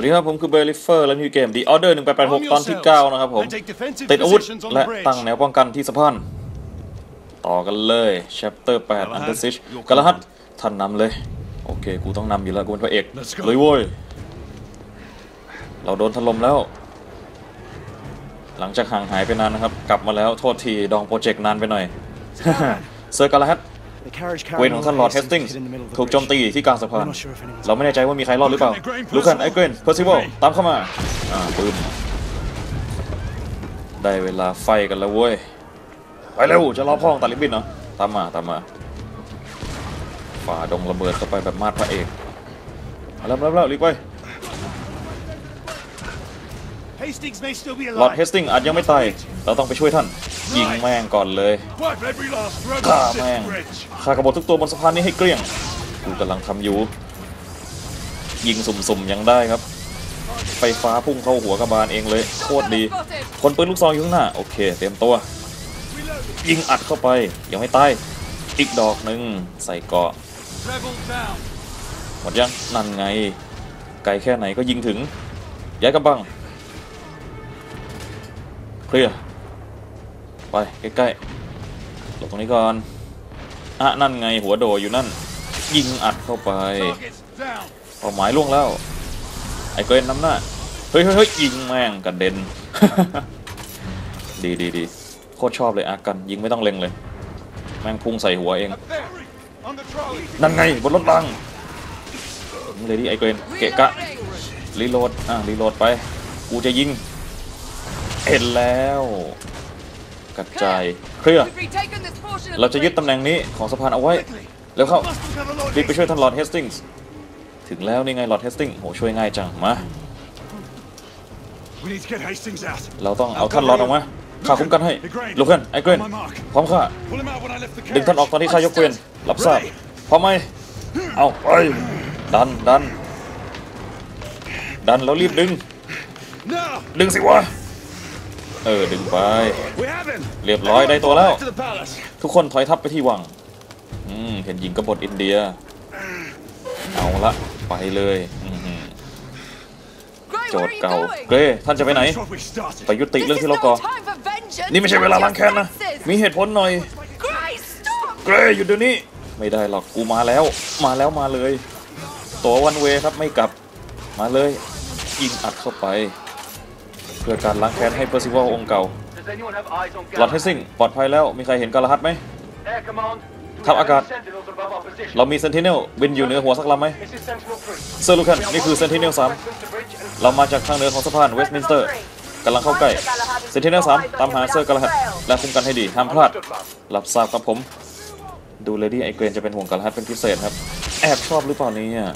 สวัสดีครับ ผมคือเบลลิเฟอร์และนี่คือเกม The Order 1886ตอนที่9นะครับผม ติดอาวุธและตั้งแนวป้องกันที่สะพานต่อกันเลย Chapter 8 Under Siege กระหัตท่านนำเลย โอเค กูต้องนำอยู่แล้ว กูเป็นพระเอก Let's go เลยโว้ย เราโดนถล่มแล้ว หลังจากห่างหายไปนานนะครับ กลับมาแล้วโทษที ดองโปรเจกต์นานไปหน่อย เซอร์กาลาฮัต เวรของท่านลอร์ดเฮสติงส์ถูกโจมตีที่กลางสะพาน เราไม่แน่ใจว่ามีใครรอดหรือเปล่า ลูคันไอเกรนเพอร์ซิวลตามเข้ามา อ่าปืมได้เวลาไฟกันแล้วเว้ย ไปเร็ว จะรอพ่องตัดลิบบินเนาะตามมาตามมา ฝ่าดงระเบิดเข้าไปแบบมาดพระเอกมาแล้วมาแล้วมาแล้วรีบไปหลอดเฮสติงอาจยังไม่ตาย เราต้องไปช่วยท่าน ยิงแม่งก่อนเลยฆ่าแม่งฆ่ากระบอกทุกตัวบนสะพานนี้ให้เกลี้ยงกูกำลังทำอยู่ ยิงสุ่มๆยังได้ครับ ไฟฟ้าพุ่งเข้าหัวกระบาลเองเลยโคตรดี คนปืนลูกซองอยู่ข้างหน้า โอเค เตรียมตัว ยิงอัดเข้าไป ยังไม่ตายอีกดอกหนึ่งใส่เกราะหมดยังนั่นไง ไกลแค่ไหนก็ยิงถึงย้ายกำบังเคลียร์ ไปใกล้ๆหลบตรงนี้ก่อนอะนั่นไงหัวโดอยู่นั่น ยิงอัดเข้าไปเป้าหมายล่วงแล้ว ไอ้เกรนน้ำหน้าเฮ้ยเฮ้ยเฮ้ยยิงแม่งกระเด็น ดีดีดีโคตรชอบเลยอากัน ยิงไม่ต้องเล็งเลย แม่งพุ่งใส่หัวเอง นั่นไงบนรถบังเลยดิไอ้เกรนเกะกะรีโหลดอะรีโหลดไป กูจะยิง เห็นแล้ว ระจายเคลียร์เราจะยึดตำแหน่งนี้ของสะพานเอาไว้แล้วเข้ารีบไปช่วยท่านลอร์ดเฮสติงส์ถึงแล้วนี่ไงลอร์ดเฮสติงส์โหช่วยง่ายจังมาเราต้องเอาท่านลอร์ดออกมาข้าคุ้มกันให้ลูกเพื่อนไอ้เกรนพร้อมข้าดึงท่านออกตอนที่ข้ายกเกวียนรับทราบพร้อมไหมเอาไปดันดันดันแล้วรีบดึง ดึงสิวะ เออดึงไป เรียบร้อยได้ตัวแล้ว ทุกคนถอยทัพไปที่วัง อืมเห็นหญิงกบฏอินเดีย เอาละไปเลยอื้อหือโจทย์เก่าเกรท่านจะไปไหน ไปยุติเรื่องที่เราก่อ นี่ไม่ใช่เวลาล้างแค้นนะ มีเหตุผลหน่อย เกรหยุดเดี๋ยวนี้ ไม่ได้หรอกกูมาแล้ว มาแล้วมาเลย ตัววันเวครับไม่กลับ มาเลยยิงอัดเข้าไป เพื่อการล้างแค้นให้เปอร์ซิวลองค์เก่าหลอดเฮสซิงปลอดภัยแล้วมีใครเห็นกาลหัดไหมทัพอากาศ เรามีเซนติเนลบินอยู่เหนือหัวสักลำไหมเซอร์ลูคันนี่คือเซนติเนลสามเรามาจากทางเหนือของสะพานเวสต์มินสเตอร์กำลังเข้าใกล้เซนติเนลสามตามหาเซอร์กาลหัดและคุมกันให้ดีห้ามพลาดรับทราบครับผม ดูเลดี้ไอเกรนจะเป็นห่วงกาลหัดเป็นพิเศษครับ แอบชอบหรือเปล่าเนี่ย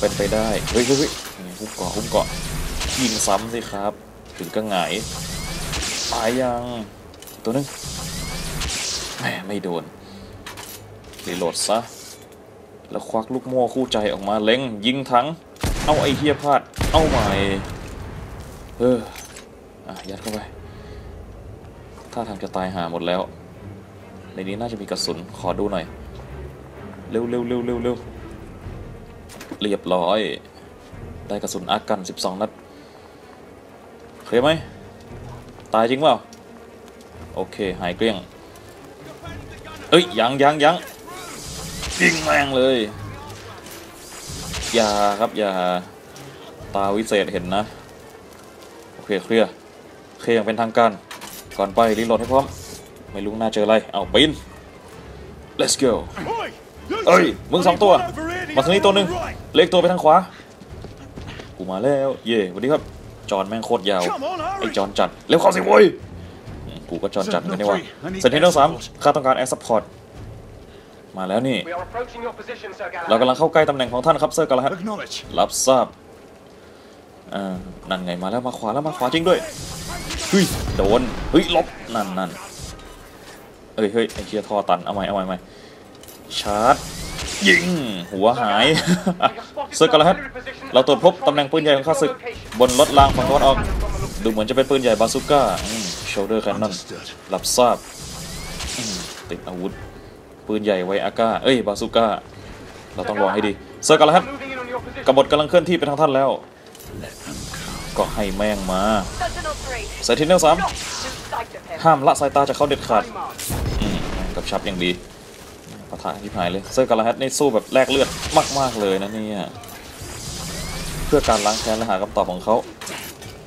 เป็นไปได้เฮ้ยเฮ้ยเฮ้ยนี่หุ้มเกาะหุ้มเกาะยิงซ้ำสิครับ ถึงก็หงายตายยังตัวนึงแหมไม่โดนรีโหลดซะ แล้วควักลูกโม่คู่ใจออกมาเล็งยิงทั้ง เอาไอ้เฮียพลาด เอาใหม่เอออะยัดเข้าไปถ้าทางจะตายหาหมดแล้ว ในนี้น่าจะมีกระสุนขอดูหน่อย เร็วเร็วเร็วเร็วเร็วเรียบร้อย ได้กระสุนอากัน 12 นัด เคลียร์ไหม ตายจริงเปล่า โอเค หายเกลี้ยง เอ้ย ยังยังยังยิงแม่งเลย อย่าครับ อย่า ตาวิเศษเห็นนะ โอเค เคลียร์ เคลียร์อย่างเป็นทางการ ก่อนไปรีโหลดให้พร้อม ไม่รู้น่าเจออะไร เอาปีน let's go เอ้ย มึงสองตัว มาทางนี้ตัวหนึ่งเล็กตัวไปทางขวา กูมาแล้ว เย่สวัสดีครับ จอนแม่งโคตรยาว ไอ้จอนจัด เร็วเข้าสิโว้ยอืมกูก็จอนจัดเหมือนกันนี่วะเซนเทนเนลสามข้าต้องการแอร์ซัพพอร์ตมาแล้วนี่ เรากำลังเข้าใกล้ตำแหน่งของท่านครับเซอร์กาลฮัตรับทราบอ่านั่นไงมาแล้วมาขวาแล้วมาขวาจริงด้วยเฮ้ยโดนเฮ้ยหลบนั่นนั่นเฮ้ยเฮ้ยไอ้เชียทอตันเอาใหม่เอาใหม่เอาใหม่ชาร์จ ยิง หัวหายเซอร์กาลฮัตเราตรวจพบตำแหน่งปืนใหญ่ของข้าศึก บนรถรางฝั่งตะวันออก ดูเหมือนจะเป็นปืนใหญ่บาซูก้าโชเดอร์แคนนอนรับทราบอืมติดอาวุธ ปืนใหญ่ไวอาก้า เอ้ย บาซูก้า เราต้องระวังให้ดีเซอร์กาลฮัตกบฏกำลังเคลื่อนที่ไปทางท่านแล้ว ก็ให้แม่งมา Sentinel 3. เซติเนลสาม Not lose sight of him. ห้ามละสายตาจากเขาเด็ดขาด My mark. อืมกับชับอย่างดี ปะทะที่หายเลย เซอร์กาลาฮัตนี่สู้แบบแลกเลือดมาก ๆ เลยนะเนี่ยเพื่อการล้างแค้นและหาคำตอบของเขา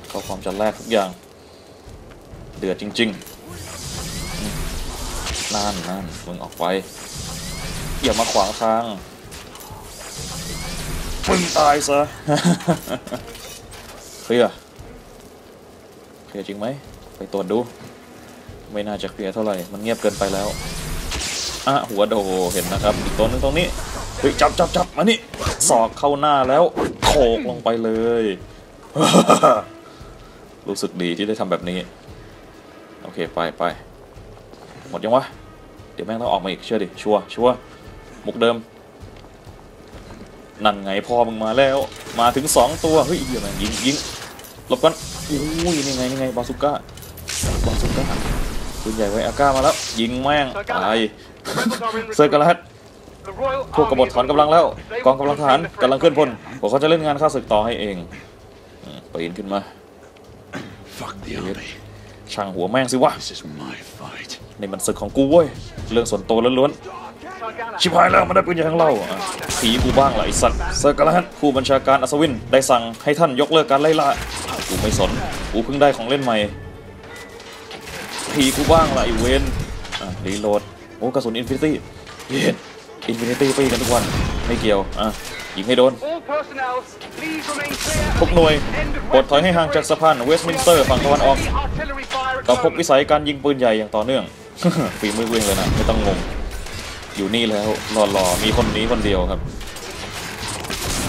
เขาความจะแลกทุกอย่าง เดือดจริงๆนั่นนั่นมึงออกไปอย่ามาขวางทางมึงตายซะเคลียร์เคลียร์จริงไหมไปตรวจดู ไม่น่าจะเคลียร์เท่าไหร่ มันเงียบเกินไปแล้ว อะหัวโดเห็นนะครับอีกตัวหนึงตรงนี้เฮ้ยจับจับจับมานี่ศอกเข้าหน้าแล้วโขกลงไปเลย รู้สึกดีที่ได้ทำแบบนี้ โอเคไปไปหมดยังวะ เดี๋ยวแม่งต้องออกมาอีกเชื่อดิ ชัวร์ชัวร์มุกเดิม นั่นไงพ่อมึงมาแล้ว มาถึงสองตัว เฮ้ยเหี้ยแม่งยิงยิงหลบกันอุ้ยนี่ไงนี่ไงบาสุก้าบาสุก้าปืนใหญ่ไว้อาก้ามาแล้ว ยิงแม่งตาย เซอร์กาลัดพวกกบฏถอนกำลังแล้ว กองกำลังทหารกำลังเคลื่อนพลพวกเขาจะเล่นงานข้าศึกต่อให้เองอืมปีนขึ้นมา Fuck the army. ช่างหัวแม่งสิวะ This is my fight. นี่มันศึกของกูเว้ย เรื่องส่วนตัวล้วนๆ ชิบหายแล้วมันได้ปืนใหญ่ทั้งเราอะผีกูบ้างล่ะไอ้สัตว์เซอร์กาลัดผู้บัญชาการอัศวินได้สั่งให้ท่านยกเลิกการไล่ล่ากูไม่สนกูเพิ่งได้ของเล่นใหม่ผีกูบ้างล่ะไอ้เวนอะรีโหลด โอ้กระสุนอินฟินิตี้เย็นอินฟินิตี้ปีกันทุกวัน ไม่เกี่ยว อะยิงให้โดน All personnel, please remain clear. ทุกหน่วยปลดถอยให้ห่างจากสะพานเวสต์มินสเตอร์ฝั่งตะวันออก Artillery fire at ก็พบ moment. วิสัยการยิงปืนใหญ่อย่างต่อเนื่องฝีมือกูเองเลยนะ ไม่ต้องงง อยู่นี่แล้วรอๆมีคนนี้คนเดียวครับ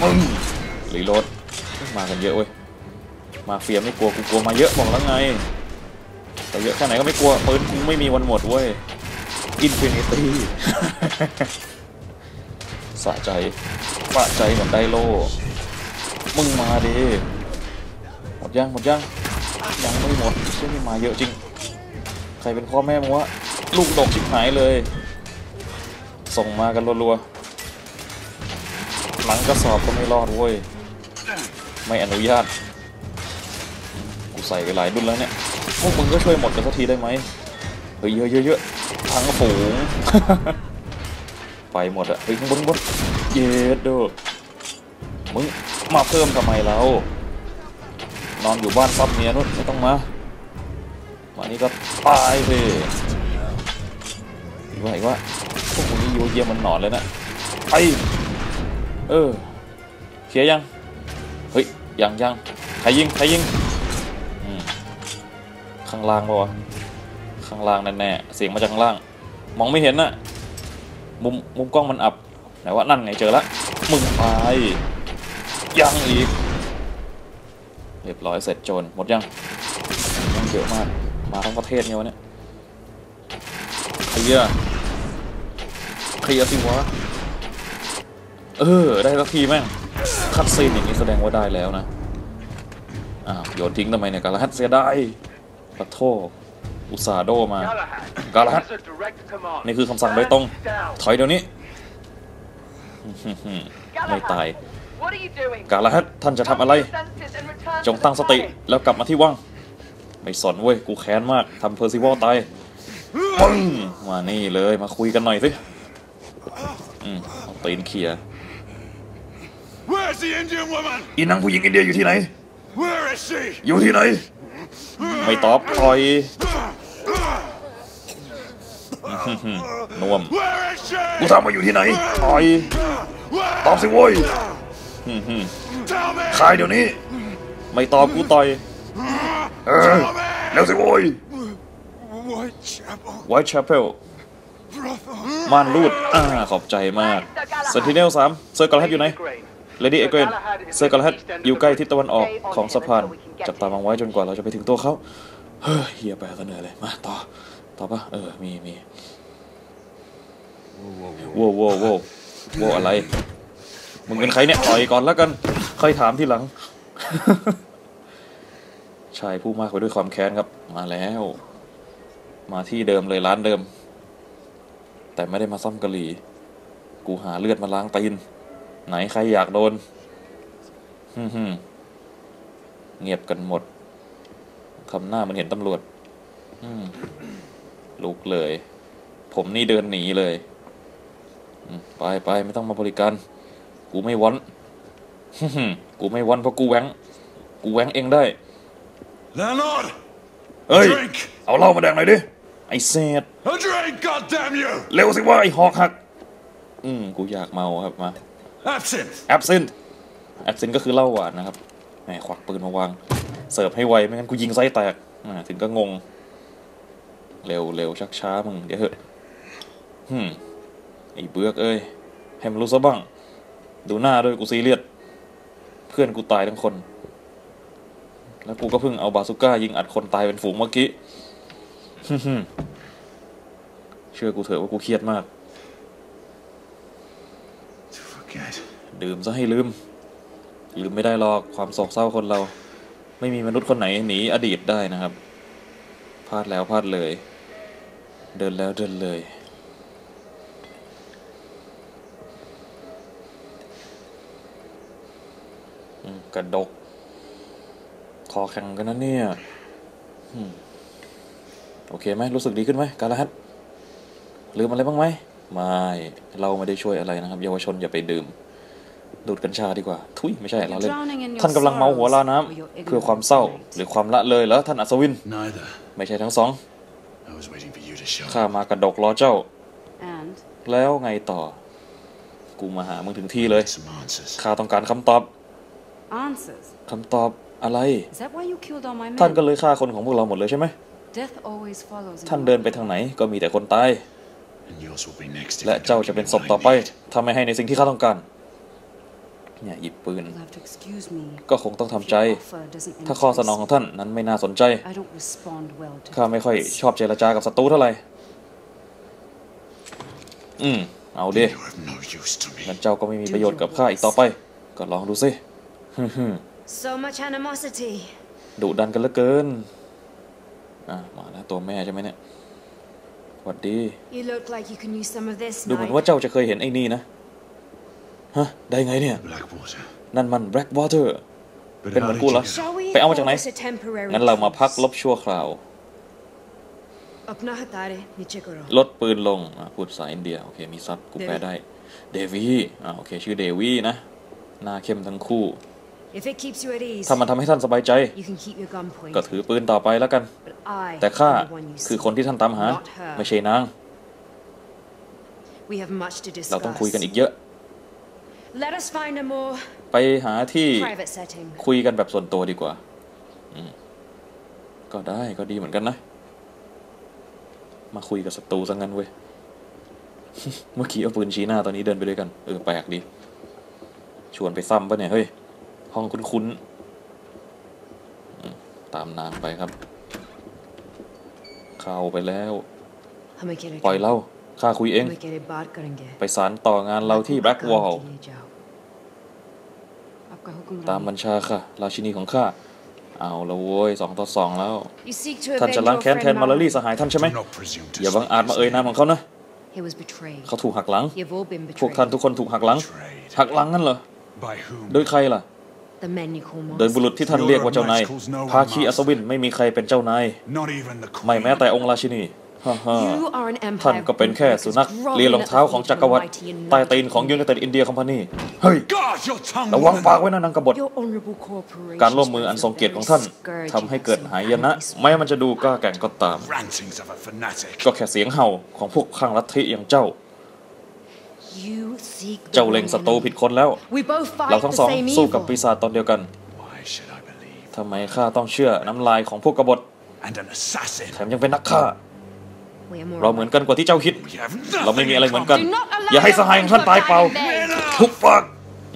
มึงรีโหลดมากันเยอะเว้ยมาเฟียไม่กลัวกูกลัวมาเยอะบอกแล้วไงแต่เยอะแค่ไหนก็ไม่กลัวปืนกูไม่มีวันหมดเว้ย อินฟินิตี้สะใจปะใจเหมือนไดโล มึงมาดิหมดยังหมดยังยังไม่หมดเชื่อนี่มาเยอะจริง ใครเป็นพ่อแม่มึงวะลูกดกชิบหายเลย ส่งมากันรัวๆหลังกระสอบก็ไม่รอดเว้ย ไม่อนุญาต กูใส่ไปหลายดุนแล้วเนี่ย พวกมึงก็ช่วยหมดกันสักทีได้ไหมเฮ้ยเยอะเยอะเยอะ ทั้งฝูง ไปหมดอะเฮ้ยข้างบนข้างบนเย็ดเด้อมึงมาเพิ่มทำไมเรา นอนอยู่บ้านซับเมียนู่นไม่ต้องมามานี่ก็ตายสิอีกว่าอีกว่าพวกมึงนี่โยเยียมันหนอนเลยนะไปเออเคลียยัง เฮ้ยยังยังใครยิงใครยิงข้างล่างปะวะ ข้างล่างแน่ๆเสียงมาจากข้างล่าง มองไม่เห็นน่ะมุมมุมกล้องมันอับไหนว่านั่นไงเจอละมึงไปยังอีกเรียบร้อยเสร็จโจรหมดยังยังเยอะมากมาทั้งประเทศเนี่ยวะเนี่ยเคลียร์เคลียร์สิวะเออได้สักทีแม่งคัดซีนอย่างนี้แสดงว่าได้แล้วนะอ้าวโยนทิ้งทำไมเนี่ยกาลฮัตเสียดายขอโทษ อุตส่าห์โดมา Galahad, กาลฮัต that's a direct command. นี่คือคำสั่งโดยตรง Stand down. ถอยเดี๋ยวนี้ ไม่ตาย What are you doing? กาลฮัตท่านจะทำอะไร Senses and return จงตั้งสติแล้วกลับมาที่ว่าง ไม่สนเว้ย กูแค้นมากทำเพอร์ซิวอลตายปึ้งมานี่เลยมาคุยกันหน่อยสิอืมเอาตีนเขี่ย Where's the Indian woman? อีนางผู้หญิงอินเดียอยู่ที่ไหน Where is she? อยู่ที่ไหน ไม่ตอบต่อย น่วมกูถามว่าอยู่ที่ไหนต่อยตอบสิโว้ย Tell me. ขายเดี๋ยวนี้ ไม่ตอบกูต่อย เออ Tell me. เร็วสิโว้ยไวท์แชาเพลม่านรูดอ่าขอบใจมากเซนติเนลสามเซอร์กอลแฮตอยู่ไหนเลดี้เอเกนเซอร์กอลแฮตอยู่ใกล้ทิศตะวันออกของสะพาน จับตามองไว้จนกว่าเราจะไปถึงตัวเขา เฮ้ยเฮียไปเสนอเลย มาต่อ ต่อปะเออ มีมีโว้วโว้วโว้วโว้วอะไร มึงเป็นใครเนี่ยต่อยก่อนแล้วกัน ค่อยถามทีหลัง ชายผู้มากไปด้วยความแค้นครับ มาแล้ว มาที่เดิมเลยร้านเดิม แต่ไม่ได้มาซ่อมกะหรี่ กูหาเลือดมาล้างตีน ไหนใครอยากโดนฮึมฮึมเงียบกันหมดคำหน้ามันเห็นตำรวจ อืม ลุกเลย ผมนี่เดินหนีเลยอืมไปไปไม่ต้องมาบริการ กูไม่วันกูไม่วันเพราะกูแหวงกูแหวงเองได้ Leonard! เฮ้ย Drink! เอาเหล้ามาแดงหน่อยดิ ไอ้เศษ A drink, goddamn you! เร็วสิว่าไอ้หอกหัก อืมกูอยากเมาครับมา Absinthe! แอปซินแอปซินก็คือเหล้าหวานนะครับแหมควักปืนมาวาง เสิร์ฟให้ไว ไม่งั้นกูยิงไส้แตกอ่าถึงก็งง เร็วเร็วชักช้ามึงเดี๋ยวเถอะฮึมไอ้เบือกเอ้ยให้มันรู้ซะบ้าง ดูหน้าด้วยกูซีเรียสเพื่อนกูตายทั้งคน แล้วกูก็เพิ่งเอาบาซูก้ายิงอัดคนตายเป็นฝูงเมื่อกี้ฮึมเชื่อกูเถอะว่ากูเครียดมาก ดื่มซะให้ลืม ลืมไม่ได้หรอกความโศกเศร้าคนเรา ไม่มีมนุษย์คนไหนหนีอดีตได้นะครับพลาดแล้วพลาดเลย เดินแล้วเดินเลยอืมกระดก คอแข็งกันนะเนี่ยอืมโอเคไหมรู้สึกดีขึ้นไหมกาลฮัตลืมอะไรบ้างไหมไม่เราไม่ได้ช่วยอะไรนะครับ เยาวชนอย่าไปดื่ม ดูดกัญชาดีกว่า ทุยไม่ใช่เราเล่นท่านกำลังเมาหัวลาน้ำเพื่อความเศร้าหรือความละเลยแล้วท่านอัศวิน Neither. ไม่ใช่ทั้งสอง ข้ามากระดกรอเจ้า And แล้วไงต่อ กูมาหามึงถึงที่เลย some answers. ข้าต้องการคำตอบ answers. คำตอบอะไร Is that why you killed all my ท่านก็ men? เลยฆ่าคนของพวกเราหมดเลยใช่ไหม Death always follows. in ท่าน order. เดินไปทางไหนก็มีแต่คนตาย And yours will be next. if และ you เจ้า don't จะ give เป็น me ศพ what I ต่อไป need. ถ้าไม่ให้ในสิ่งที่ข้าต้องการ เนี่ยหยิบปืน You'll have to excuse me. ก็คงต้องทำใจ If your offer doesn't ถ้าข้อสนอง entice ของท่านนั้นไม่น่าสนใจ I don't respond well to ข้าไม่ค่อยชอบเจรจากับศัตรูเท่าไหร่ อืม เอาดิ You have no use to me. งั้นเจ้าก็ไม่มีประโยชน์กับข้าอีกต่อไป ก็ลองดูสิ So much animosity. ดุดันกันเหลือเกิน อะ มาแล้วตัวแม่ใช่ไหมเนี่ยหวัดดี You look like you can use some of this ดูเหมือน knife. ว่าเจ้าจะเคยเห็นไอ้นี่นะ ฮะ ได้ไงเนี่ย Blackwater. นั่นมัน Blackwater But Bên how mình did cua you lắm. know? Shall we? Phải ông ở call trong này. this a temporary งั้นเรามาพัก truce? ลบชั่วคราว Apna hatare ni chikoro. ลดปืนลงอะพูดภาษาอินเดีย โอเค มีซับกูแปลได้ เดวีอ่าโอเค ชื่อเดวีนะ หน้าเข้มทั้งคู่ If it keeps you at ease, ถ้ามันทำให้ท่านสบายใจ you can keep your gun ก็ pointed. ถือปืนต่อไปแล้วกัน But I แต่ข้า am the one you คือ seek. คนที่ท่านตามหา Not her. ไม่ใช่นาง We have much to เราต้องคุยกันอีก discuss. เยอะ ไปหาที่คุยกันแบบส่วนตัวดีกว่า ก็ได้ก็ดีเหมือนกันนะ มาคุยกับศัตรูซะงั้นเว้ย เมื่อกี้เอาปืนชี้หน้าตอนนี้เดินไปด้วยกัน เออแปลกดี ชวนไปซ้ำปะเนี่ย เฮ้ย ห้องคุ้นๆ ตามนางไปครับ เข้าไปแล้ว ปล่อยเล่า ข้าคุยเอง ไปสารต่องานเราที่แบล็กวอลตามบัญชาค่ะ ราชินีของข้า เอาละโว้ยสองต่อสองแล้ว ท่านจะล้างแค้นแทนมาลารีสหายท่านใช่ไหม อย่าบังอาจมาเอ่ยนามของเขานะ เขาถูกหักหลัง พวกท่านทุกคนถูกหักหลัง หักหลังนั่นเหรอ โดยใครล่ะ โดยบุรุษที่ท่านเรียกว่าเจ้านายพาคีอัศวินไม่มีใครเป็นเจ้านาย ไม่แม้แต่องค์ราชินี ฮ่าฮ่า You are an ท่าน empire ก็เป็นแค่สุนัขเลียรองเท้าของจักรวรรดิใต้ตีนของยู i นเต็ดอินเดียคอมพานีเฮ้ย Guard your tongue, ระวัง woman. ปากไว้นะนางกบฏ Your honorable corporation การร่วมมืออันทรงเกียรติของท่านทำให้เกิดหายนะแม้มันจะดูกล้าแกร่งก็ตาม Rantings of a fanatic. ก็แค่เสียงเห่าของพวกข้างลัทธิอย่างเจ้า You seek the เจ้าเล็ง wrong ศัตรู enemy. ผิดคนแล้ว We both เรา fight ทั้ง the สอง same สู้กับ evil. ปีศาจตนเดียวกัน Why should I believe? ทำไมข้าต้องเชื่อน้ำลายของพวกกบฏ And an assassin. แถมยังเป็นนักฆ่า We are more เราเหมือนกันกว่าที่เจ้าคิด We have เราไม่ nothing มี in อะไรเหมือนกัน Do not allow อย่าให้สหายของท่านตายเปล่า your friend to die in vain. ทุกปาก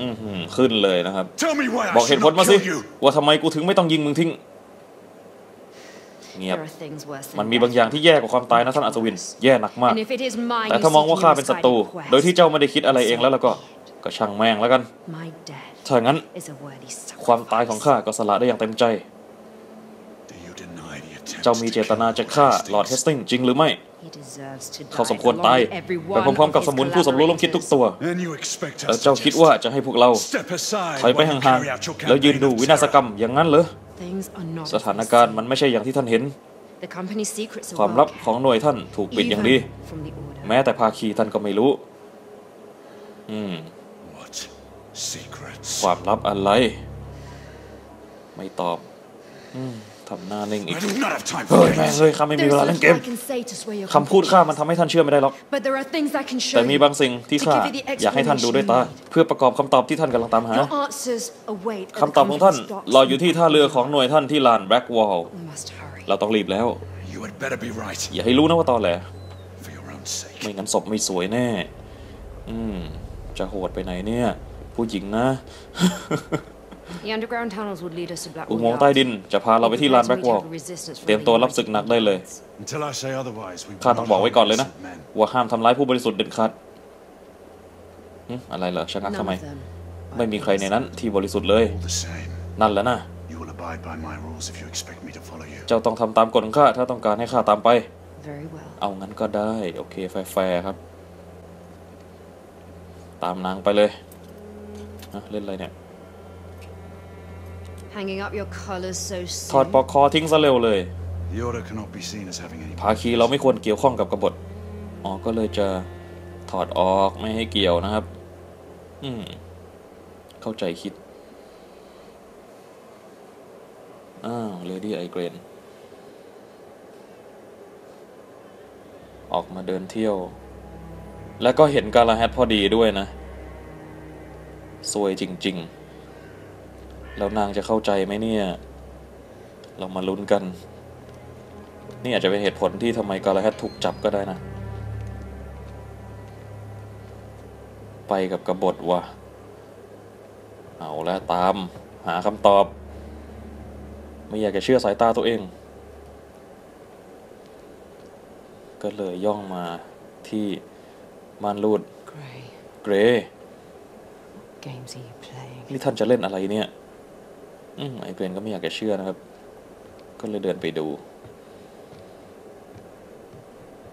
อื้อหือขึ้นเลยนะครับ Tell me why บอก I เห should ตุผล not มาสิ kill you. ว่าทำไมกูถึงไม่ต้องยิงมึงทิ้ง เงียบ There are things worse than มันมีบางอย่างที่แย่กว่าความตายนะท่านอัศวิน แย่หนักมาก And if it is mine แต่ you ถ้ามองว่า seek ข้า in เป็น this ศัตรู fighting quest, โดยที่เจ้าไม่ได้คิดอะไรเองแล้วแล้วก็ ก็ช่างแม่งแล้วกัน my death ถ้างั้น is a worthy ความตายของ sacrifice. ข้าก็สละได้อย่างเต็มใจ Do you deny the attempts เจ้ามีเจตนาจะฆ่าลอร์ดเฮสติงจริงหรือไม่ He deserves to เขา die สมควร along ตาย with every ไป one พร้อม of ๆกับ his สมุนผู้สมรู้ร่วมคิดทุกตัว And you expect แล้ว us เจ้า to คิด just ว่าจะให้พวกเรา step aside ถอยไป while you ห่าง carry out your ๆแล้วยืน campaign ดู of วินาศกรรม terror? อย่างนั้นเหรอ Things are not สถานการณ์มันไม่ใช่อย่างที่ท่านเห็น The company's secrets ความ are ลั well บของหน่วยท่านถูก kept, ปิดอย่างดี even from the order. แม้แต่ภาคีท่านก็ไม่รู้ อืม What secrets? ความลับอะไร ไม่ตอบ อืม ทำหน้านิ่งอีก I do not have time เฮ้ย for แม่ง games. เลยข้าไม่มี There's เวลาเล่น little เกม I can say to sway your คำพูดข้ามันทำให้ท่านเชื่อไม่ได้หรอก But there are things I can show แต่มี you. บางสิ่งที่ข้าอยากให้ท่านดูด้วยตา เพื่อประกอบคำตอบที่ท่านกำลังตามหา Your answers await at คำตอบของท่าน the company's รออยู่ที่ท่าเรือของหน่วยท่านที่ลานแบล็กวอล docks. We must hurry. เราต้องรีบแล้ว You had better be right อย่าให้รู้นะว่าตอนแหล for your own sake. ไม่งั้นศพไม่สวยแน่ อืม จะโหดไปไหนเนี่ย ผู้หญิงนะ The underground tunnels would lead us to อุ Blackwall โมงค์ใต้ดินจะพาเราไปที่ลานแบล็กวอล Resistance from เตรียมตัวรับศึกหนักได้เลย Until I say otherwise, we ข้า will ต้อง not บอกไว้ harm ก่อนเลยนะ innocent men. ว่าห้ามทำร้ายผู้บริสุทธิ์เด็ดขาดหึอะไรเหรอชะงัก None ทำไม of them. ไม่มีใครในนั้นที่บริสุทธิ์เลย All the same, นั่นแหละนะ you will abide by my rules if you expect me to follow you. เจ้าต้องทำตามกฎของข้าถ้าต้องการให้ข้าตามไป Very well. เอางั้นก็ได้ โอเคแฟร์ๆครับ ตามนางไปเลยฮะเล่นอะไรเนี่ย Hanging up your collars so ถอด soon. ปลอกคอทิ้งซะเร็วเลย The order cannot be seen as having any ภาคีเราไม่ควรเกี่ยวข้องกับกบฏอ๋อก็เลยจะถอดออกไม่ให้เกี่ยวนะครับ อืม เข้าใจคิด อ้าวเลดี้ไอเกรน ออกมาเดินเที่ยว แล้วก็เห็นกาลาแฮตพอดีด้วยนะ สวยจริง ๆ แล้วนางจะเข้าใจไหมเนี่ย เรามาลุ้นกัน นี่อาจจะเป็นเหตุผลที่ทำไมกาลาแฮตถูกจับก็ได้นะ ไปกับกบฏวะเอาแล้วตาม หาคำตอบ ไม่อยากจะเชื่อสายตาตัวเอง ก็เลยย่องมาที่ม่านรูด Grey, เกร games are you playing? นี่ท่านจะเล่นอะไรเนี่ยอืม ไอเกรนก็ไม่อยากจะเชื่อนะครับ ก็เลยเดินไปดู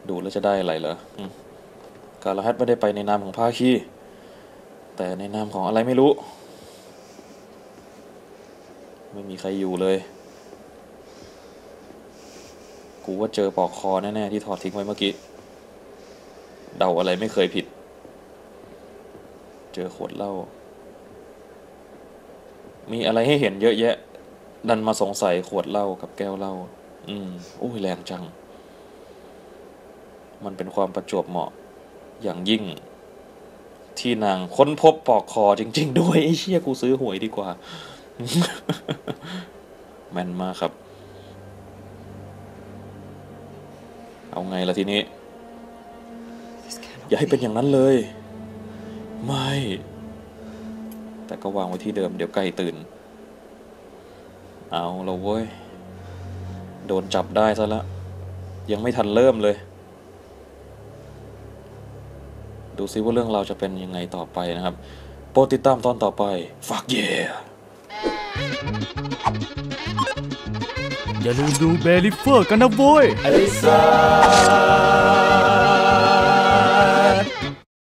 ดูแล้วจะได้อะไรเหรออกาลาฮัตไม่ได้ไปในนามของภาคี แต่ในนามของอะไรไม่รู้ ไม่มีใครอยู่เลย กูว่าเจอปอกคอแน่ๆที่ถอดทิ้งไว้เมื่อกี้ เดาอะไรไม่เคยผิด เจอขวดเหล้า มีอะไรให้เห็นเยอะแยะ ดันมาสงสัยขวดเหล้ากับแก้วเหล้าอืมอุ้ยแรงจัง มันเป็นความประจวบเหมาะ อย่างยิ่ง ที่นางค้นพบปอกคอจริง ๆ ด้วยไอ้เชี่ยกูซื้อหวยดีกว่า แม่นมากครับ เอาไงล่ะทีนี้ This cannot อย่าให้เป็น be. อย่างนั้นเลย ไม่ แต่ก็วางไว้ที่เดิมเดี๋ยวไก่ตื่น เอาละเว้ย โดนจับได้ซะแล้วยังไม่ทันเริ่มเลย ดูซิว่าเรื่องเราวจะเป็นยังไงต่อไปนะครับ โปรดติดตามตอนต่อไปฝากเย่ อย่าลืมดูเบลิเฟอร์กันนะโว้ย อลิซา